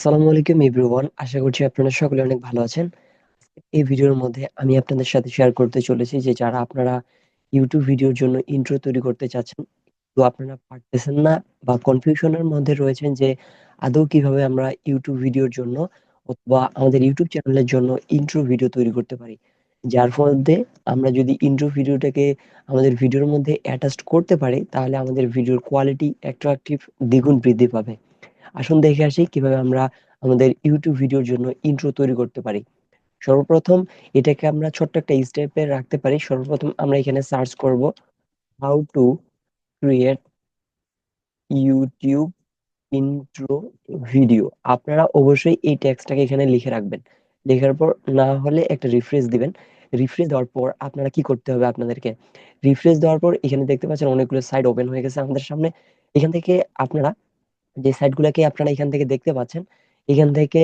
আসসালামু আলাইকুম এভরিওয়ান আশা করছি আপনারা সকলে অনেক ভালো আছেন। এই ভিডিওর মধ্যে আমি আপনাদের সাথে শেয়ার করতে চলেছি যে যারা আপনারা ইউটিউব ভিডিওর জন্য ইন্ট্রো তৈরি করতে চাচ্ছেন, তো আপনারা পারতেছেন না বা কনফিউশনের মধ্যে রয়েছেন যে আদৌ কীভাবে আমরা ইউটিউব ভিডিওর জন্য অথবা আমাদের ইউটিউব চ্যানেলের জন্য ইন্ট্রো ভিডিও তৈরি করতে পারি। যার মধ্যে আমরা যদি ইন্ট্রো ভিডিওটাকে আমাদের ভিডিওর মধ্যে অ্যাটাচড করতে পারি, তাহলে আমাদের ভিডিওর কোয়ালিটি অ্যাট্রাকটিভ দ্বিগুণ বৃদ্ধি পাবে। আসুন দেখে আসি কীভাবে আমরা আমাদের ইউটিউব ভিডিওর জন্য ইন্ট্রো তৈরি করতে পারি। সর্বপ্রথম এটাকে আমরা ছোট্ট একটা স্টেপে রাখতে পারি। সর্বপ্রথম আমরা এখানে সার্চ করব how to create YouTube intro video আপনারা অবশ্যই এই টেক্সটটাকে এখানে লিখে রাখবেন। লেখার পর না হলে একটা রিফ্রেশ দিবেন। রিফ্রেশ দেওয়ার পর আপনারা কি করতে হবে আপনাদেরকে? রিফ্রেশ দেওয়ার পর এখানে দেখতে পাচ্ছেন অনেকগুলো সাইট ওপেন হয়ে গেছে আমাদের সামনে। এখান থেকে আপনারা যে সাইটগুলোকে আপনারা এখান থেকে দেখতে পাচ্ছেন, এখান থেকে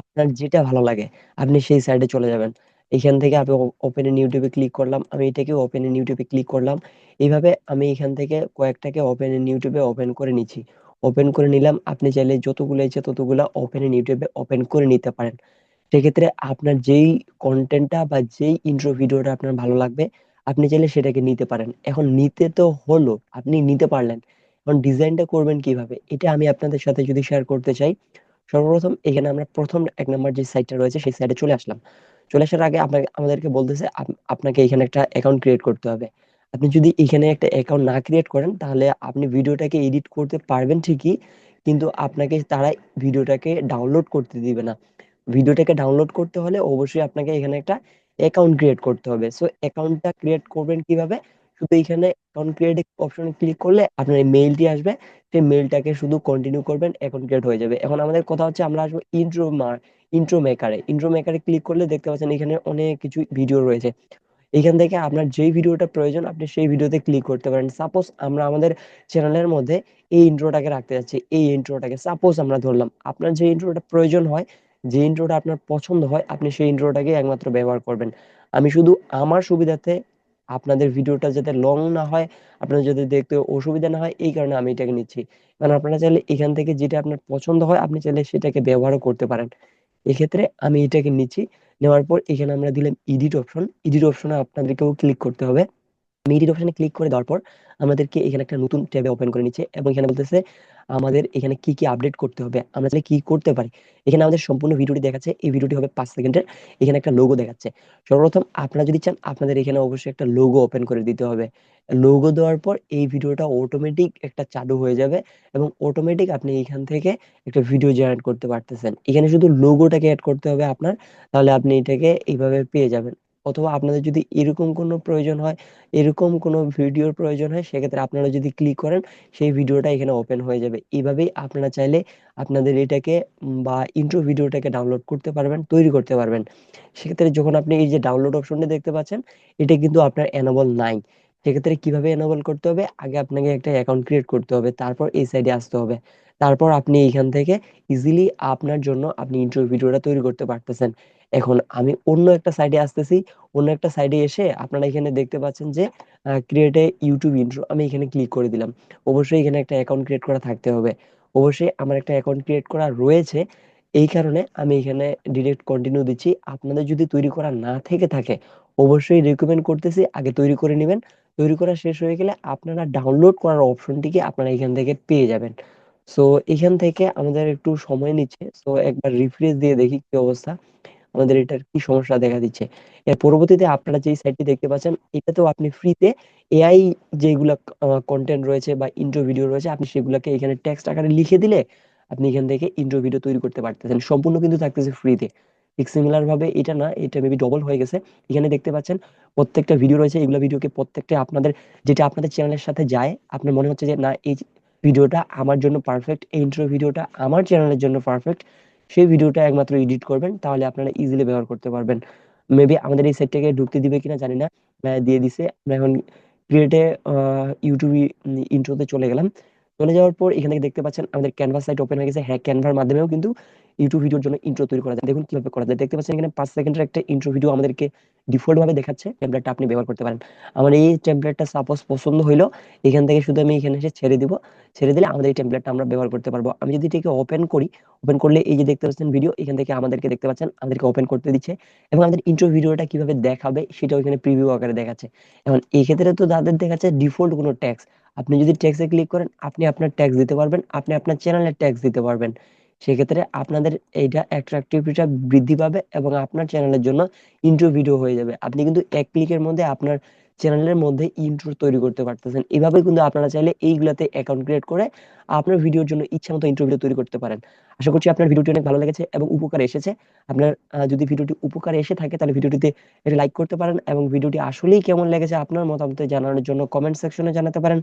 আপনার যেটা ভালো লাগে, আপনি সেই সাইডে চলে যাবেন। এখান থেকে আমি ওপেন ইন ইউটিউবে ক্লিক করলাম, আমি এটাকে ওপেন ইন ইউটিউবে ক্লিক করলাম। এইভাবে আমি এখান থেকে কয়েকটাকে ওপেন ইন ইউটিউবে ওপেন করে নিচ্ছি। ওপেন করে নিলাম, আপনি চাইলে যতগুলো ইচ্ছে ততগুলো ওপেন ইন ইউটিউবে ওপেন করে নিতে পারেন। সেক্ষেত্রে আপনার যেই কন্টেন্টটা বা যেই ইন্ট্রো ভিডিওটা আপনার ভালো লাগবে, আপনি চাইলে সেটাকে নিতে পারেন। এখন নিতে তো হলো, আপনি নিতে পারলেন। এখন ডিজাইনটা করবেন কীভাবে? এটা আমি আপনাদের সাথে যদি শেয়ার করতে চাই, সর্বপ্রথম এখানে আমরা প্রথম এক নম্বর যে সাইটটা রয়েছে, সেই সাইটে চলে আসলাম। চলে আসার আগে আপনাকে, আমাদেরকে বলতেছে আপনাকে এখানে একটা অ্যাকাউন্ট ক্রিয়েট করতে হবে। আপনি যদি এখানে একটা অ্যাকাউন্ট না ক্রিয়েট করেন, তাহলে আপনি ভিডিওটাকে এডিট করতে পারবেন ঠিকই, কিন্তু আপনাকে তারা ভিডিওটাকে ডাউনলোড করতে দিবে না। ভিডিওটাকে ডাউনলোড করতে হলে অবশ্যই আপনাকে এখানে একটা অ্যাকাউন্ট ক্রিয়েট করতে হবে। সো অ্যাকাউন্টটা ক্রিয়েট করবেন কীভাবে? শুধু এইখানে অ্যাকাউন্ট ক্রিয়েট অপশনে ক্লিক করলে আপনার এই মেইলটি আসবে। সেই মেইলটাকে শুধু কন্টিনিউ করবেন অ্যাকাউন্ট ক্রিয়েট হয়ে যাবে। এখন আমাদের কথা হচ্ছে, আমরা আসব ইন্ট্রো মার ইন্ট্রো মেকারে ইন্ট্রো মেকারে ক্লিক করলে দেখতে পাচ্ছেন এখানে অনেক কিছু ভিডিও রয়েছে। এখান থেকে আপনার যেই ভিডিওটা প্রয়োজন, আপনি সেই ভিডিওতে ক্লিক করতে পারেন। সাপোজ আমরা আমাদের চ্যানেলের মধ্যে এই ইন্ট্রোটাকে রাখতে যাচ্ছি। এই ইন্ট্রোটাকে সাপোজ আমরা ধরলাম, আপনার যে ইন্ট্রোটা প্রয়োজন হয়, যে ইন্ট্রোটা আপনার পছন্দ হয়, আপনি সেই ইন্ট্রোটাকে একমাত্র ব্যবহার করবেন। আমি শুধু আমার সুবিধাতে আপনাদের ভিডিওটা যাতে লং না হয়, আপনার যদি দেখতে অসুবিধা না হয়, এই কারণে আমি এটাকে নিচ্ছি। কারণ আপনারা চাইলে এখান থেকে যেটা আপনার পছন্দ হয়, আপনি চাইলে সেটাকে ব্যবহারও করতে পারেন। এক্ষেত্রে আমি এটাকে নিচ্ছি, নেওয়ার পর এখানে আমরা দিলাম এডিট অপশন এডিট অপশনে আপনাদেরকেও ক্লিক করতে হবে। আমি এডিট অপশনে ক্লিক করে দেওয়ার পর আমাদেরকে এখানে একটা নতুন ট্যাবে ওপেন করে নিচ্ছে এবং এখানে বলতেছে আমাদের এখানে কি কি আপডেট করতে হবে, আমরা চাইলে কি করতে পারি? এখানে আমাদের সম্পূর্ণ ভিডিওটি দেখাচ্ছে, এই ভিডিওটি হবে পাঁচ সেকেন্ডের, এখানে একটা লোগো দেখাচ্ছে। সর্বপ্রথম আপনারা যদি চান, আপনাদের এখানে অবশ্যই একটা লোগো ওপেন করে দিতে হবে। লোগো দেওয়ার পর এই ভিডিওটা অটোমেটিক একটা চালু হয়ে যাবে এবং অটোমেটিক আপনি এখান থেকে একটা ভিডিও জেনারেট করতে পারতেছেন। এখানে শুধু লোগোটাকে অ্যাড করতে হবে আপনার, তাহলে আপনি এটাকে এইভাবে পেয়ে যাবেন। অথবা আপনাদের যদি এরকম কোনো প্রয়োজন হয়, এরকম কোনো ভিডিওর প্রয়োজন হয়, সেক্ষেত্রে আপনারা যদি ক্লিক করেন, সেই ভিডিওটা এখানে ওপেন হয়ে যাবে। এইভাবেই আপনারা চাইলে আপনাদের এটাকে বা ইন্ট্রো ভিডিওটাকে ডাউনলোড করতে পারবেন, তৈরি করতে পারবেন। সেক্ষেত্রে যখন আপনি এই যে ডাউনলোড অপশনটা দেখতে পাচ্ছেন, এটা কিন্তু আপনার এনাবল নাই। সেক্ষেত্রে কীভাবে এনাবল করতে হবে? আগে আপনাকে একটা অ্যাকাউন্ট ক্রিয়েট করতে হবে, তারপর এই সাইডে আসতে হবে। তারপর আপনি এখান থেকে ইজিলি আপনার জন্য আপনি ইন্ট্রো ভিডিওটা তৈরি করতে পারতেছেন। এখন আমি অন্য একটা সাইডে আসতেছি, অন্য একটা সাইডে এসে আপনারা এখানে দেখতে পাচ্ছেন যে ক্রিয়েট এ ইউটিউব ইন্ট্রো আমি এখানে ক্লিক করে দিলাম। অবশ্যই এখানে একটা অ্যাকাউন্ট ক্রিয়েট করা থাকতে হবে। অবশ্যই আমার একটা অ্যাকাউন্ট ক্রিয়েট করা রয়েছে। এই কারণে আমি এখানে ডিরেক্ট কন্টিনিউ দিচ্ছি। আপনাদের যদি তৈরি করা না থেকে থাকে, অবশ্যই রেকমেন্ড করতেছি। আগে তৈরি করে নেবেন। তৈরি করা শেষ হয়ে গেলে আপনারা ডাউনলোড করার অপশনটিকে আপনারা এখান থেকে পেয়ে যাবেন। সো এখান থেকে আমাদের একটু সময় নিচ্ছে। সো একবার রিফ্রেশ দিয়ে দেখি কি অবস্থা। আমাদের এটার কি সমস্যা দেখা দিচ্ছে। এর পরবর্তীতে আপনারা যে সাইটটি দেখতে পাচ্ছেন, এটাতেও আপনি ফ্রিতে এআই যেগুলা কন্টেন্ট রয়েছে বা ইন্ট্রো ভিডিও রয়েছে, আপনি সেগুলোকে এখানে টেক্সট আকারে লিখে দিলে আপনি এখান থেকে ইন্ট্রো ভিডিও তৈরি করতে পারতেছেন। সম্পূর্ণ কিন্তু থাকতেছে ফ্রিতে ঠিক সিমিলার ভাবে এটা না, এটা মেবি ডবল হয়ে গেছে। এখানে দেখতে পাচ্ছেন, প্রত্যেকটা ভিডিও রয়েছে। এগুলো ভিডিওকে প্রত্যেকটা আপনাদের, যেটা আপনাদের চ্যানেলের সাথে যায়, আপনার মনে হচ্ছে যে না, এই ভিডিওটা আমার জন্য পারফেক্ট এই ইন্ট্রো ভিডিওটা আমার চ্যানেলের জন্য পারফেক্ট সেই ভিডিওটা একমাত্র এডিট করবেন, তাহলে আপনারা ইজিলি ব্যবহার করতে পারবেন। মেবি আমাদের এই সেটটাকে ঢুকতে দিবে কিনা জানি না দিয়ে দিছে। আমরা এখন ক্রিয়েটে ইউটিউব ইন্ট্রোতে চলে গেলাম। চলে যাওয়ার পর এখানে দেখতে পাচ্ছেন আমাদের ক্যানভাস সাইট ওপেন হয়ে গেছে। হ্যাঁ ক্যানভার মাধ্যমেও কিন্তু ইউটিউব ভিডিওর জন্য ইন্ট্রো তৈরি করা যায়। দেখুন কীভাবে করা যায়। দেখতে পাচ্ছেন এখানে পাঁচ সেকেন্ডের একটা ইন্ট্রো ভিডিও আমাদেরকে ডিফল্ট ভাবে দেখাচ্ছে। টেমপ্লেটটা আপনি ব্যবহার করতে পারেন। আমার এই টেমপ্লেটটা সাপোজ পছন্দ হইল, এখান থেকে শুধু আমি এখানে এসে ছেড়ে দিব। ছেড়ে দিলে আমাদের এই টেমপ্লেটটা আমরা ব্যবহার করতে পারব। আমি যদি এটাকে ওপেন করি ওপেন করলে এই যে দেখতে পাচ্ছেন ভিডিও এখান থেকে আমাদেরকে দেখতে পাচ্ছেন, আমাদেরকে ওপেন করতে দিচ্ছে। এবং আমাদের ইন্ট্রো ভিডিওটা কীভাবে দেখাবে, সেটাও এখানে প্রিভিউ আকারে দেখাচ্ছে। এখন এই ক্ষেত্রে তো যাদের দেখাচ্ছে ডিফল্ট কোনো ট্যাক্স আপনি যদি ট্যাক্সে ক্লিক করেন, আপনি আপনার ট্যাক্স দিতে পারবেন, আপনি আপনার চ্যানেলের ট্যাক্স দিতে পারবেন। সেক্ষেত্রে আপনাদের এইটা অ্যাট্রাকটিভিটিটা বৃদ্ধি পাবে এবং আপনার চ্যানেলের জন্য ইন্ট্রো ভিডিও হয়ে যাবে। আপনি কিন্তু এক ক্লিকের মধ্যে আপনার চ্যানেলের মধ্যে ইন্ট্রো তৈরি করতে পারতেছেন। এভাবে কিন্তু আপনারা চাইলে এইগুলাতে অ্যাকাউন্ট ক্রিয়েট করে আপনার ভিডিওর জন্য ইচ্ছা মতো ইন্ট্রো তৈরি করতে পারেন। আশা করছি আপনার ভিডিওটি অনেক ভালো লেগেছে এবং উপকার এসেছে। আপনার যদি ভিডিওটি উপকার এসে থাকে তাহলে ভিডিওটিতে এটা লাইক করতে পারেন এবং ভিডিওটি আসলেই কেমন লেগেছে আপনার মতামত জানানোর জন্য কমেন্ট সেকশনে জানাতে পারেন।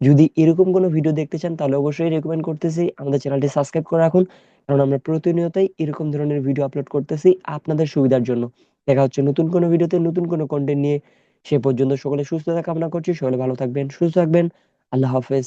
যদি এরকম কোনো ভিডিও দেখতে চান, তাহলে অবশ্যই রেকমেন্ড করতেছি। আমাদের চ্যানেলটি সাবস্ক্রাইব করে রাখুন। কারণ আমরা প্রতিনিয়তই এরকম ধরনের ভিডিও আপলোড করতেছি আপনাদের সুবিধার জন্য। দেখা হচ্ছে নতুন কোনো ভিডিওতে নতুন কোনো কন্টেন্ট নিয়ে। সে পর্যন্ত সকলে সুস্থতা কামনা করছি। সকলে ভালো থাকবেন, সুস্থ থাকবেন। আল্লাহ হাফেজ।